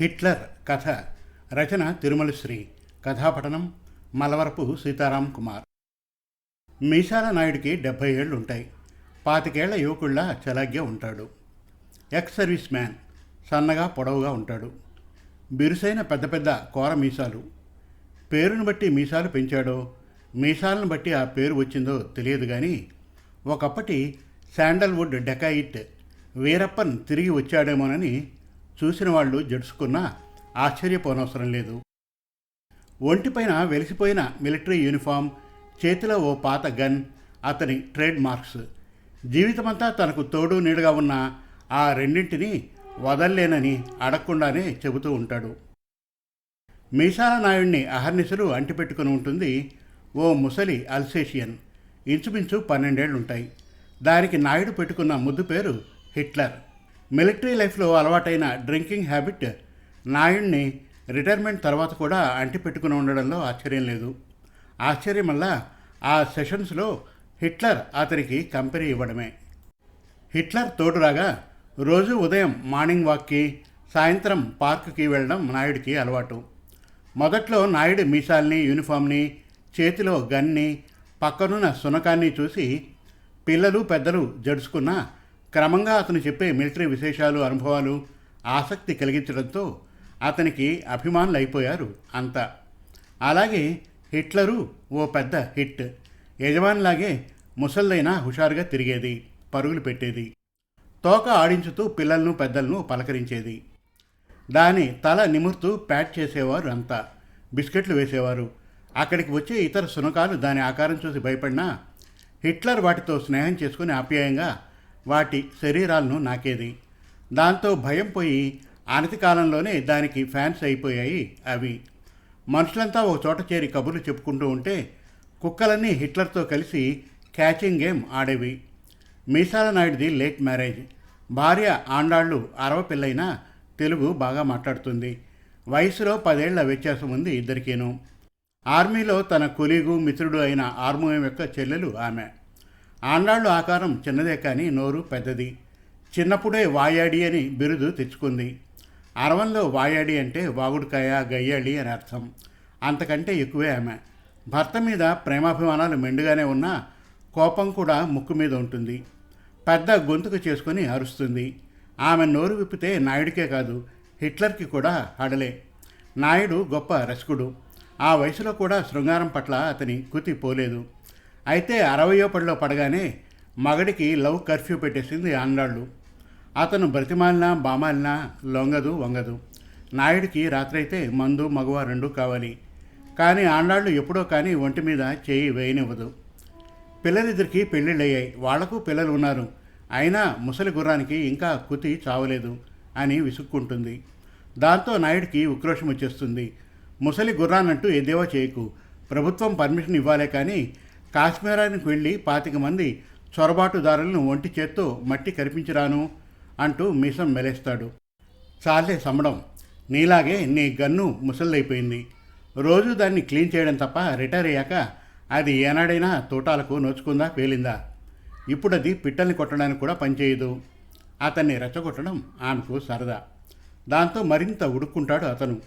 Hitler కథ రచన తిరుమల శ్రీ కథాపఠనం మలవరపు సీతారాం కుమార్. మీసాల నాయుడికి డెబ్భై ఏళ్ళు ఉంటాయి పాతికేళ్ళ యువకుళ్ళ చలాగ్గా ఉంటాడు. ఎక్స్ సర్వీస్ మ్యాన్ సన్నగా పొడవుగా ఉంటాడు. బిరుసైన పెద్ద పెద్ద కోర మీసాలు. పేరును బట్టి మీసాలు పెంచాడో మీసాలను బట్టి ఆ పేరు వచ్చిందో తెలియదు కానీ ఒకప్పటి శాండల్వుడ్ డెకాయిట్ వీరప్పన్ తిరిగి వచ్చాడేమోనని చూసిన వాళ్ళు జడుచుకున్నా ఆశ్చర్యపోనవసరం లేదు. ఒంటిపైన వెలిసిపోయిన మిలిటరీ యూనిఫామ్ చేతిలో ఓ పాత గన్ అతని ట్రేడ్ మార్క్స్. జీవితమంతా తనకు తోడు నీడగా ఉన్న ఆ రెండింటిని వదల్లేనని అడగకుండానే చెబుతూ ఉంటాడు. మీసాల నాయుడిని అహర్నిశలు అంటిపెట్టుకుని ఉంటుంది ఓ ముసలి అల్సేషియన్. ఇంచుమించు పన్నెండేళ్ళుంటాయి. దానికి నాయుడు పెట్టుకున్న ముద్దు పేరు హిట్లర్. మిలిటరీ లైఫ్లో అలవాటైన డ్రింకింగ్ హ్యాబిట్ నాయుణ్ణి రిటైర్మెంట్ తర్వాత కూడా అంటిపెట్టుకుని ఉండడంలో ఆశ్చర్యం లేదు. ఆశ్చర్యం వల్ల ఆ సెషన్స్లో హిట్లర్ అతనికి కంపెనీ ఇవ్వడమే. హిట్లర్ తోడురాగా రోజు ఉదయం మార్నింగ్ వాక్కి సాయంత్రం పార్కుకి వెళ్ళడం నాయుడికి అలవాటు. మొదట్లో నాయుడు మీసాల్ని యూనిఫామ్ని చేతిలో గన్ని పక్కనున్న సునకాన్ని చూసి పిల్లలు పెద్దలు జడుచుకున్నా క్రమంగా అతను చెప్పే మిలిటరీ విశేషాలు అనుభవాలు ఆసక్తి కలిగించడంతో అతనికి అభిమానులు అయిపోయారు అంతా. అలాగే హిట్లరు ఓ పెద్ద హిట్. యజమానిలాగే ముసల్లైనా హుషారుగా తిరిగేది పరుగులు పెట్టేది తోక ఆడించుతూ పిల్లలను పెద్దలను పలకరించేది. దాని తల నిమురుతూ ప్యాట్ చేసేవారు అంతా. బిస్కెట్లు వేసేవారు. అక్కడికి వచ్చే ఇతర శునకాలు దాని ఆకారం చూసి భయపడినా హిట్లర్ వాటితో స్నేహం చేసుకుని ఆప్యాయంగా వాటి శరీరాలను నాకేది? దాంతో భయం పోయి అనతి కాలంలోనే దానికి ఫ్యాన్స్ అయిపోయాయి అవి. మనుషులంతా ఒక చోట చేరి కబుర్లు చెప్పుకుంటూ ఉంటే కుక్కలన్నీ హిట్లర్తో కలిసి క్యాచింగ్ గేమ్ ఆడేవి. మీసాల నాయుడిది లేట్ మ్యారేజ్. భార్య ఆండాళ్ళు అరవ పిల్లైనా తెలుగు బాగా మాట్లాడుతుంది. వయసులో పదేళ్ళ వ్యత్యాసం ఉంది ఇద్దరికీను. ఆర్మీలో తన కొలీగు మిత్రుడు అయిన ఆర్మోయం యొక్క చెల్లెలు ఆమె. ఆండాళ్ళు ఆకారం చిన్నదే కానీ నోరు పెద్దది. చిన్నప్పుడే వాయాడి అని బిరుదు తెచ్చుకుంది. అరవంలో వాయాడి అంటే వాగుడుకాయ గయ్యాళి అని అర్థం. అంతకంటే ఎక్కువే ఆమె. భర్త మీద ప్రేమాభిమానాలు మెండుగానే ఉన్నా కోపం కూడా ముక్కు మీద ఉంటుంది. పెద్ద గొంతుకు చేసుకొని అరుస్తుంది. ఆమె నోరు విప్పితే నాయుడికే కాదు హిట్లర్కి కూడా హడలే. నాయుడు గొప్ప రసికుడు. ఆ వయసులో కూడా శృంగారం పట్ల అతని కుతి పోలేదు. అయితే అరవయో పడిలో పడగానే మగడికి లవ్ కర్ఫ్యూ పెట్టేసింది ఆండాళ్ళు అతను బ్రతిమాలినా బామాలినా లొంగదు వంగదు. నాయుడికి రాత్రైతే మందు మగవ రెండు కావాలి. కానీ ఆండాళ్ళు ఎప్పుడో కానీ ఒంటి మీద చేయి వేయనివ్వదు. పిల్లలిద్దరికి పెళ్ళిళ్ళయ్యాయి. వాళ్ళకు పిల్లలు ఉన్నారు. అయినా ముసలి గుర్రానికి ఇంకా కుతి చావలేదు అని విసుక్కుంటుంది. దాంతో నాయుడికి ఉక్రోషం వచ్చేస్తుంది. ముసలి గుర్రానంటూ ఎద్దేవా చేయకు. ప్రభుత్వం పర్మిషన్ ఇవ్వాలే కానీ కాశ్మీరానికి వెళ్ళి పాతిక మంది చొరబాటుదారులను ఒంటి చేత్తో మట్టి కరిపించిరాను అంటూ మీసం మెలేస్తాడు. చాలే సంబడం నీలాగే నీ గన్ను ముసలిదైపోయింది రోజు దాన్ని క్లీన్ చేయడం తప్ప రిటైర్ అయ్యాక అది ఏనాడైనా తోటాలకు నోచుకుందా పేలిందా? ఇప్పుడు అది పిట్టల్ని కొట్టడానికి కూడా పనిచేయదు. అతన్ని రెచ్చగొట్టడం ఆమెకు సరదా. దాంతో మరింత ఉడుక్కుంటాడు అతను.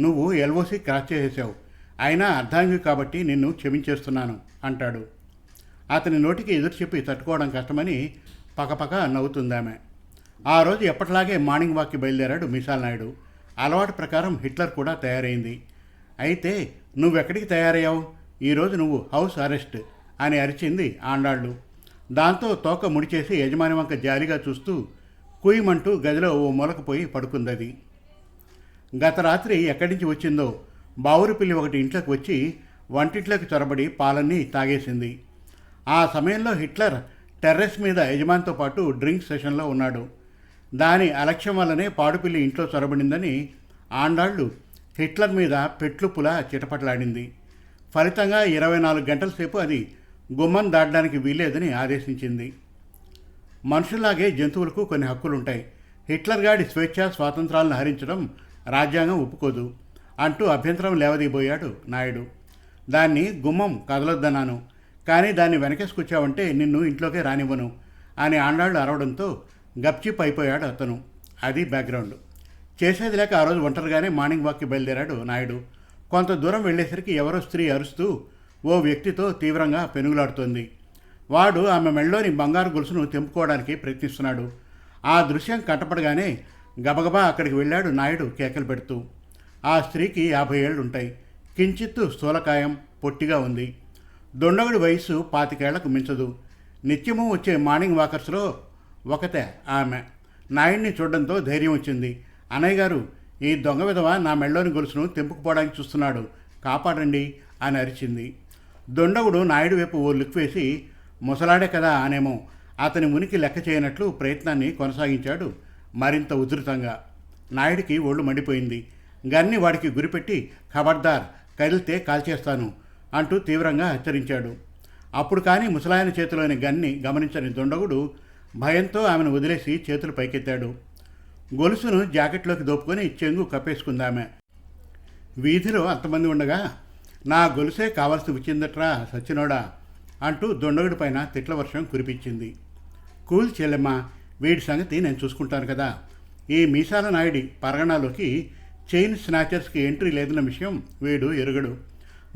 నువ్వు ఎల్ఓసి క్రాస్ చేసేసావు. అయినా అర్ధాంగి కాబట్టి నిన్ను క్షమించేస్తున్నాను అంటాడు. అతని నోటికి ఎదురు చెప్పి తట్టుకోవడం కష్టమని పకపక నవ్వుతుందామె. ఆ రోజు ఎప్పటిలాగే మార్నింగ్ వాక్కి బయలుదేరాడు మిసాల్ నాయుడు అలవాటు ప్రకారం హిట్లర్ కూడా తయారైంది. అయితే నువ్వెక్కడికి తయారయ్యావు? ఈరోజు నువ్వు హౌస్ అరెస్ట్ అని అరిచింది ఆండాళ్ళు. దాంతో తోక ముడిచేసి యజమాని వంక జాలిగా చూస్తూ కుయ్యమంటూ గదిలో ఓ మూలకు పోయి పడుకుందది. గత రాత్రి ఎక్కడి నుంచి వచ్చిందో బావురు పిల్లి ఒకటి ఇంట్లోకి వచ్చి వంటింట్లోకి చొరబడి పాలన్నీ తాగేసింది. ఆ సమయంలో హిట్లర్ టెర్రస్ మీద యజమానితో పాటు డ్రింక్ సెషన్లో ఉన్నాడు. దాని అలక్ష్యం వల్లనే పాడుపిల్లి ఇంట్లో చొరబడిందని ఆండాళ్ళు హిట్లర్ మీద పెట్లుపులా చిటపటలాడింది. ఫలితంగా ఇరవై నాలుగు గంటల సేపు అది గుమ్మం దాటడానికి వీల్లేదని ఆదేశించింది. మనుషుల్లాగే జంతువులకు కొన్ని హక్కులుంటాయి. హిట్లర్ గాడి స్వేచ్ఛ స్వాతంత్రాలను హరించడం రాజ్యాంగం ఒప్పుకోదు. అంటూ అభ్యంతరం లేవదీయబోయాడు నాయుడు. దాన్ని గుమ్మం కదలొద్దన్నాను. కానీ దాన్ని వెనకేసుకొచ్చావంటే నిన్ను ఇంట్లోకే రానివ్వను అని ఆండాళ్ళు అరవడంతో గప్చిప్ అయిపోయాడు అతను. అది బ్యాక్గ్రౌండ్. చేసేది లేక ఆ రోజు ఒంటరిగానే మార్నింగ్ వాక్కి బయలుదేరాడు నాయుడు. కొంత దూరం వెళ్ళేసరికి ఎవరో స్త్రీ అరుస్తూ ఓ వ్యక్తితో తీవ్రంగా పెనుగులాడుతోంది. వాడు ఆమె మెళ్ళలోని బంగారు గొలుసును తెంపుకోవడానికి ప్రయత్నిస్తున్నాడు. ఆ దృశ్యం కట్టపడగానే గబగబా అక్కడికి వెళ్ళాడు నాయుడు కేకలు పెడుతూ. ఆ స్త్రీకి యాభై ఏళ్ళు ఉంటాయి కించిత్తు స్థూలకాయం పొట్టిగా ఉంది. దొండగుడి వయస్సు పాతికేళ్ళకు మించదు. నిత్యము వచ్చే మార్నింగ్ వాకర్స్లో ఒకతే ఆమె. నాయుడిని చూడడంతో ధైర్యం వచ్చింది. అన్నయ్య గారు ఈ దొంగ విధవ నా మెళ్ళలోని గొలుసును తెంపుకుపోవడానికి చూస్తున్నాడు. కాపాడండి అని అరిచింది. దొండగుడు నాయుడు వైపు ఓ లుక్ వేసి ముసలాడే కదా అనేమో. అతని మునికి లెక్క చేయనట్లు ప్రయత్నాన్ని కొనసాగించాడు మరింత ఉధృతంగా. నాయుడికి ఒళ్ళు మండిపోయింది. గన్ని వాడికి గురిపెట్టి ఖబర్దార్ కదిలితే కాల్చేస్తాను అంటూ తీవ్రంగా హెచ్చరించాడు. అప్పుడు కానీ ముసలాయన చేతిలోని గన్ని గమనించని దుండగుడు భయంతో ఆమెను వదిలేసి చేతులు పైకెత్తాడు. గొలుసును జాకెట్లోకి దోపుకొని చెంగు కప్పేసుకుందామె. వీధిలో అంతమంది ఉండగా నా గొలుసే కావాల్సి వచ్చిందట్రా సచ్చినోడా అంటూ దొండగుడి పైన తిట్ల వర్షం కురిపించింది. కూల్ చెల్లెమ్మ వీడి సంగతి నేను చూసుకుంటాను కదా. ఈ మీసాల నాయుడి పరగణాలోకి చైన్ స్నాచర్స్కి ఎంట్రీ లేదన్న విషయం వీడు ఎరుగడు.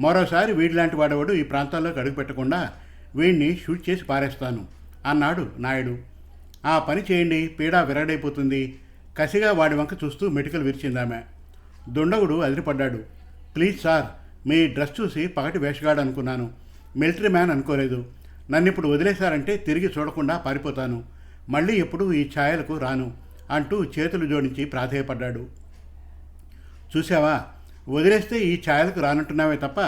మరోసారి వీడిలాంటి వాడవాడు ఈ ప్రాంతాల్లోకి అడుగు పెట్టకుండా వీడిని షూట్ చేసి పారేస్తాను అన్నాడు నాయుడు. ఆ పని చేయండి పీడ విరగడైపోతుంది. కసిగా వాడి వంక చూస్తూ మెటికలు విరిచిందామె. దుండగుడు అదిరిపడ్డాడు. ప్లీజ్ సార్ మీ డ్రెస్ చూసి పగటి వేషగాడు అనుకున్నాను. మిలిటరీ మ్యాన్ అనుకోలేదు. నన్ను ఇప్పుడు వదిలేశారంటే తిరిగి చూడకుండా పారిపోతాను. మళ్ళీ ఎప్పుడు ఈ ఛాయలకు రాను అంటూ చేతులు జోడించి ప్రాధేయపడ్డాడు. చూసావా వదిలేస్తే ఈ ఛాయలకు రానంటున్నావే తప్ప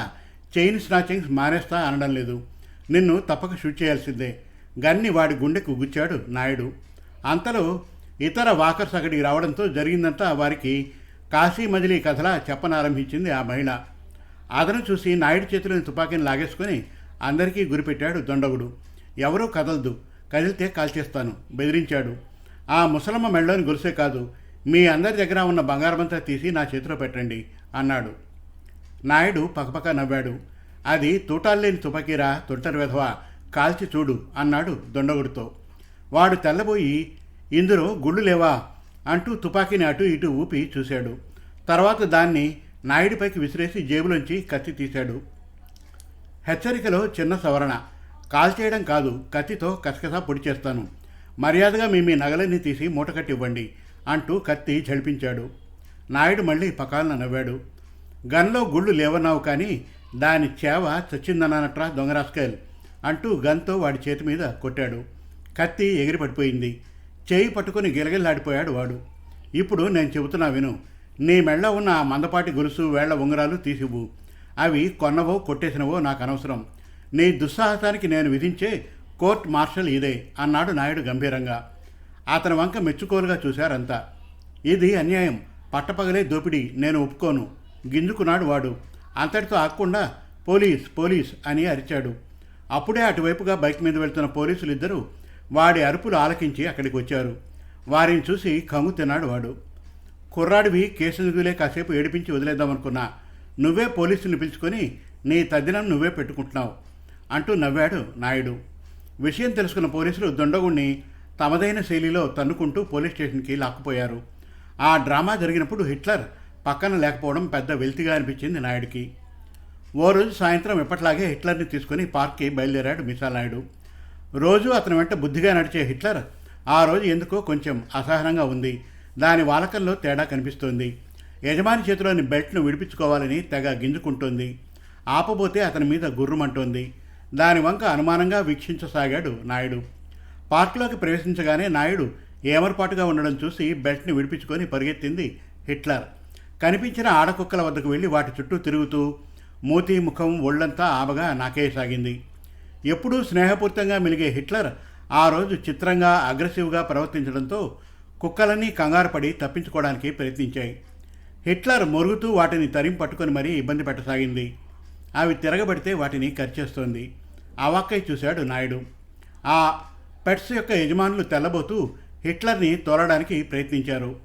చైన్ స్నాచింగ్స్ మానేస్తా అనడం లేదు. నిన్ను తప్పక షూట్ చేయాల్సిందే. గన్ని వాడి గుండెకు గుచ్చాడు నాయుడు. అంతలో ఇతర వాకర్స్ అక్కడికి రావడంతో జరిగిందంతా వారికి కాశీ మజిలీ కథలా చెప్పనారంభించింది ఆ మహిళ. అదను చూసి నాయుడు చేతిలోని తుపాకీని లాగేసుకొని అందరికీ గురిపెట్టాడు దొండగుడు. ఎవరూ కదలదు. కదిలితే కాల్చేస్తాను. బెదిరించాడు. ఆ ముసలమ్మ మెళ్ళలోని గొలుసే కాదు. మీ అందరి దగ్గర ఉన్న బంగారమంతా తీసి నా చేతిలో పెట్టండి అన్నాడు. నాయుడు పకపక నవ్వాడు. అది తూటాల్లేని తుపకీరా తొంటరి వెధవా కాల్చి చూడు అన్నాడు దొండగుడితో. వాడు తెల్లబోయి ఇందులో గుళ్ళు లేవా? అంటూ తుపాకీని అటు ఇటు ఊపి చూశాడు. తర్వాత దాన్ని నాయుడిపైకి విసిరేసి జేబులోంచి కత్తి తీశాడు. హెచ్చరికలో చిన్న సవరణ. కాల్ చేయడం కాదు కత్తితో కసకసా పొడి చేస్తాను. మర్యాదగా మీ మీ నగలన్నీ తీసి మూటకట్టి ఇవ్వండి. అంటూ కత్తి ఝడిపించాడు. నాయుడు మళ్ళీ పకాలను నవ్వాడు. గన్లో గుళ్ళు లేవన్నావు కానీ దాని చేవ చచ్చిందనట్రా దొంగరాస్కాయలు అంటూ గన్తో వాడి చేతి మీద కొట్టాడు. కత్తి ఎగిరి పడిపోయింది చేయి పట్టుకుని గిలగిల్లాడిపోయాడు వాడు. ఇప్పుడు నేను చెబుతున్నా విను. నీ మెళ్ళ ఉన్న ఆ మందపాటి గొలుసు వేళ్ళ ఉంగరాలు తీసివ్వు. అవి కొన్నవో కొట్టేసినవో నాకు అనవసరం. నీ దుస్సాహసానికి నేను విధించే కోర్ట్ మార్షల్ ఇదే అన్నాడు నాయుడు గంభీరంగా. అతని వంక మెచ్చుకోలుగా చూశారంతా. ఇది అన్యాయం. పట్టపగలే దోపిడీ. నేను ఒప్పుకోను. గింజుకున్నాడు వాడు. అంతటితో ఆగకుండా పోలీస్ పోలీస్ అని అరిచాడు. అప్పుడే అటువైపుగా బైక్ మీద వెళ్తున్న పోలీసులు ఇద్దరు వాడి అరుపులు ఆలకించి అక్కడికి వచ్చారు. వారిని చూసి కంగు తిన్నాడు వాడు. కుర్రాడివి కేసు నిధులే కాసేపు ఏడిపించి వదిలేద్దామనుకున్నా. నువ్వే పోలీసుని పిలుచుకొని నీ తద్దినం నువ్వే పెట్టుకుంటున్నావు అంటూ నవ్వాడు నాయుడు. విషయం తెలుసుకున్న పోలీసులు దొండగుణ్ణి తమదైన శైలిలో తన్నుకుంటూ పోలీస్ స్టేషన్కి లాక్కుపోయారు. ఆ డ్రామా జరిగినప్పుడు హిట్లర్ పక్కన లేకపోవడం పెద్ద వెల్తిగా అనిపించింది నాయుడికి. ఓ రోజు సాయంత్రం ఎప్పట్లాగే హిట్లర్ని తీసుకుని పార్క్కి బయలుదేరాడు మిసాల్ నాయుడు రోజు అతని వెంట బుద్ధిగా నడిచే హిట్లర్ ఆ రోజు ఎందుకో కొంచెం అసహనంగా ఉంది. దాని వాలకంలో తేడా కనిపిస్తోంది. యజమాని చేతిలోని బెల్ట్ను విడిపించుకోవాలని తెగ గింజుకుంటోంది. ఆపబోతే అతని మీద గుర్రుమంటోంది. దాని వంక అనుమానంగా వీక్షించసాగాడు నాయుడు. పార్కులోకి ప్రవేశించగానే నాయుడు ఏమరపాటుగా ఉండడం చూసి బెల్ట్ని విడిపించుకొని పరిగెత్తింది హిట్లర్. కనిపించిన ఆడకుక్కల వద్దకు వెళ్ళి వాటి చుట్టూ తిరుగుతూ మూతి ముఖం ఒళ్ళంతా ఆవగా నాకే సాగింది. ఎప్పుడూ స్నేహపూర్తంగా మెలిగే హిట్లర్ ఆ రోజు చిత్రంగా అగ్రెసివ్గా ప్రవర్తించడంతో కుక్కలన్నీ కంగారుపడి తప్పించుకోవడానికి ప్రయత్నించాయి. హిట్లర్ మొరుగుతూ వాటిని తరిం పట్టుకొని మరీ ఇబ్బంది పెట్టసాగింది. అవి తిరగబడితే వాటిని కరిచేస్తోంది. అవాక్కై చూశాడు నాయుడు. ఆ పెట్స్ యొక్క యజమానులు తెల్లబోతూ హిట్లర్ని తోలడానికి ప్రయత్నించారు.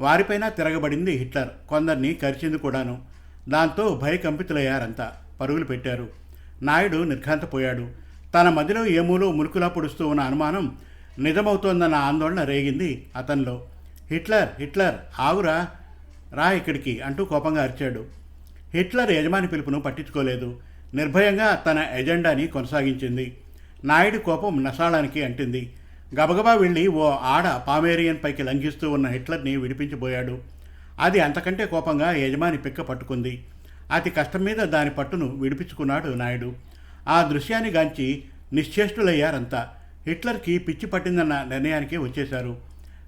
వారిపైన తిరగబడింది హిట్లర్. కొందరిని కరిచింది కూడాను. దాంతో భయకంపితులయ్యారంతా. పరుగులు పెట్టారు. నాయుడు నిర్ఘాంతపోయాడు. తన మదిలో ఏమూలో ములుకులా పొడుస్తూ ఉన్న అనుమానం నిజమవుతోందన్న ఆందోళన రేగింది అతనిలో. హిట్లర్ హిట్లర్ ఆవురా రా ఇక్కడికి అంటూ కోపంగా అరిచాడు. హిట్లర్ యజమాని పిలుపును పట్టించుకోలేదు. నిర్భయంగా తన ఎజెండాని కొనసాగించింది. నాయుడు కోపం నసాళానికి అంటింది. గబగబా వెళ్ళి ఓ ఆడ పామేరియన్ పైకి లంఘిస్తూ ఉన్న హిట్లర్ని విడిపించబోయాడు. అది అంతకంటే కోపంగా యజమాని పిక్క పట్టుకుంది. అతి కష్టం మీద దాని పట్టును విడిపించుకున్నాడు నాయుడు. ఆ దృశ్యాన్ని గాంచి నిశ్చేష్టులయ్యారంతా. హిట్లర్కి పిచ్చి పట్టిందన్న నిర్ణయానికి వచ్చేశారు.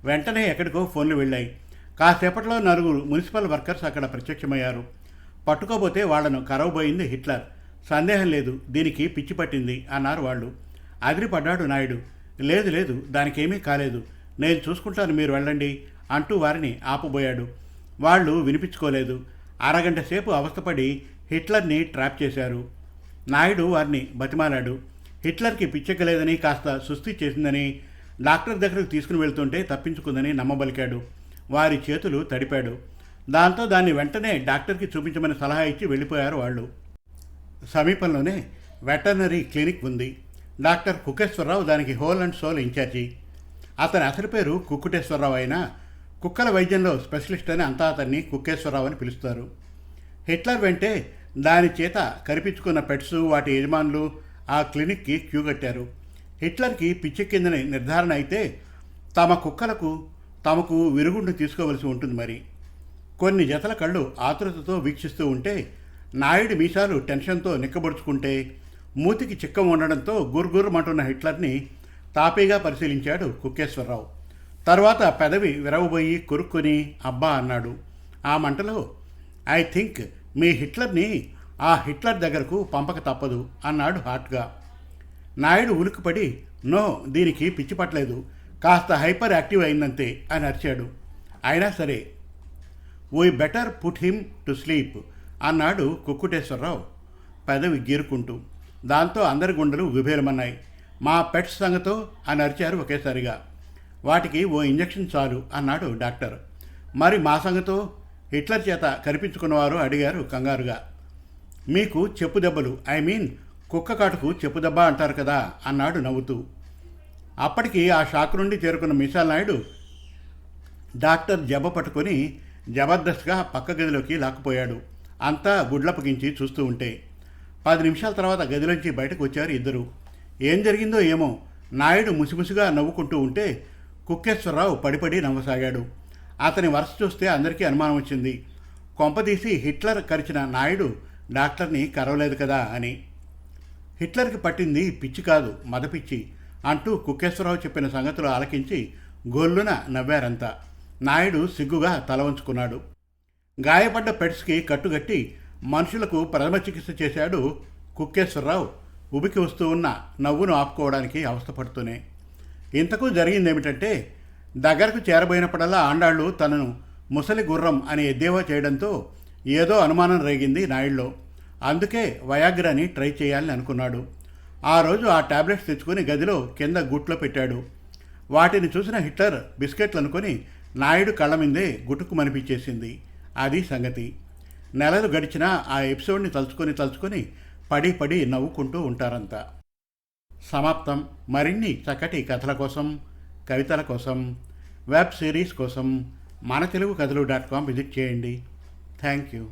వెంటనే ఎక్కడికో ఫోన్లు వెళ్ళాయి. కాసేపట్లో నలుగురు మున్సిపల్ వర్కర్స్ అక్కడ ప్రత్యక్షమయ్యారు. పట్టుకోబోతే వాళ్ళను కరవబోయింది హిట్లర్. సందేహం లేదు దీనికి పిచ్చి పట్టింది అన్నారు వాళ్ళు. అదిరిపడ్డాడు నాయుడు. లేదు లేదు దానికేమీ కాలేదు. నేను చూసుకుంటాను మీరు వెళ్ళండి అంటూ వారిని ఆపబోయాడు. వాళ్ళు వినిపించుకోలేదు. అరగంట సేపు అవస్థపడి హిట్లర్ని ట్రాప్ చేశారు. నాయుడు వారిని బతిమాలాడు. హిట్లర్కి పిచ్చెక్కలేదని కాస్త సుస్థి చేసిందని డాక్టర్ దగ్గరకు తీసుకుని వెళ్తుంటే తప్పించుకుందని నమ్మబలికాడు. వారి చేతులు తడిపాడు. దాంతో దాన్ని వెంటనే డాక్టర్కి చూపించమని సలహా ఇచ్చి వెళ్ళిపోయారు వాళ్ళు. సమీపంలోనే వెటర్నరీ క్లినిక్ ఉంది. డాక్టర్ కుకేశ్వరరావు దానికి హోల్ అండ్ సోల్ ఇన్ఛార్జి. అతని అసలు పేరు కుక్కుటేశ్వరరావు అయినా కుక్కల వైద్యంలో స్పెషలిస్ట్ అని అంతా అతన్ని కుక్కేశ్వరరావు అని పిలుస్తారు. హిట్లర్ వెంటే దాని చేత కరిపించుకున్న పెట్స్ వాటి యజమానులు ఆ క్లినిక్కి క్యూ కట్టారు. హిట్లర్కి పిచ్చెక్కిందని నిర్ధారణ అయితే తమ కుక్కలకు తమకు విరుగుండు తీసుకోవలసి ఉంటుంది మరి. కొన్ని జతల కళ్ళు ఆతురతతో వీక్షిస్తూ ఉంటే నాయుడు మీసాలు టెన్షన్తో నిక్కబొడుచుకుంటే మూతికి చిక్కం ఉండడంతో గుర్గుర్మంటున్న హిట్లర్ని తాపీగా పరిశీలించాడు కుక్కేశ్వరరావు. తర్వాత పెదవి విరవబోయి కొరుక్కొని అబ్బా అన్నాడు. ఆ మంటలో ఐ థింక్ మీ హిట్లర్ని ఆ హిట్లర్ దగ్గరకు పంపక తప్పదు అన్నాడు హాట్గా. నాయుడు ఉలిక్కిపడి నో దీనికి పిచ్చి పట్టలేదు. కాస్త హైపర్ యాక్టివ్ అయిందంతే అని అరిచాడు. అయినా సరే we better put him to sleep అన్నాడు కుక్కుటేశ్వరరావు. పెదవి గీరుకుంటూ. దాంతో అందరి గుండెలు విభేలమన్నాయి. మా పెట్స్ సంగతో అని అరిచారు ఒకేసారిగా. వాటికి ఓ ఇంజెక్షన్ చాలు అన్నాడు డాక్టర్. మరి మా సంగతో? హిట్లర్ చేత కనిపించుకున్నవారు అడిగారు కంగారుగా. మీకు చెప్పు దెబ్బలు ఐ మీన్ కుక్క కాటుకు చెప్పు దెబ్బ అంటారు కదా అన్నాడు నవ్వుతూ. అప్పటికి ఆ షాక్ నుండి చేరుకున్న మిసాల్ నాయుడు డాక్టర్ జబ్బ పట్టుకొని జబర్దస్త్గా పక్క గదిలోకి లాక్కుపోయాడు. అంతా గుడ్లప్పగించి చూస్తూ ఉంటే పది నిమిషాల తర్వాత గదిలోంచి బయటకు వచ్చారు ఇద్దరు. ఏం జరిగిందో ఏమో నాయుడు ముసిముసిగా నవ్వుకుంటూ ఉంటే కుక్కేశ్వరరావు పడిపడి నవ్వసాగాడు. అతని వరుస చూస్తే అందరికీ అనుమానం వచ్చింది. కొంపదీసి హిట్లర్ కరిచిన నాయుడు డాక్టర్ని కరవలేదు కదా అని. హిట్లర్కి పట్టింది పిచ్చి కాదు మదపిచ్చి అంటూ కుక్కేశ్వరరావు చెప్పిన సంగతులు ఆలకించి గొల్లున నవ్వారంతా. నాయుడు సిగ్గుగా తల వంచుకున్నాడు. గాయపడ్డ పెట్స్కి కట్టుగట్టి మనుషులకు ప్రథమ చికిత్స చేశాడు కుక్కేశ్వరరావు. ఉబికి వస్తూ ఉన్న నవ్వును ఆపుకోవడానికి అవస్థపడుతూనే. ఇంతకు జరిగిందేమిటంటే దగ్గరకు చేరబోయినప్పుడల్లా ఆండాళ్ళు తనను ముసలి గుర్రం అని ఎద్దేవా చేయడంతో ఏదో అనుమానం రేగింది నాయుడులో అందుకే వయాగ్రాని ట్రై చేయాలని అనుకున్నాడు. ఆ రోజు ఆ టాబ్లెట్స్ తెచ్చుకొని గదిలో కింద గుట్లో పెట్టాడు. వాటిని చూసిన హిట్లర్ బిస్కెట్లు అనుకొని నాయుడు కళ్ళ మీదే గుటుకు మనిపించేసింది అది సంగతి. నెలలు గడిచినా ఆ ఎపిసోడ్ని తలుచుకొని తలుచుకొని పడి పడి నవ్వుకుంటూ ఉంటారంతా. సమాప్తం. మరిన్ని చక్కటి కథల కోసం కవితల కోసం వెబ్ సిరీస్ కోసం మన Telugu Kathalu dot com visit చేయండి. Thank you.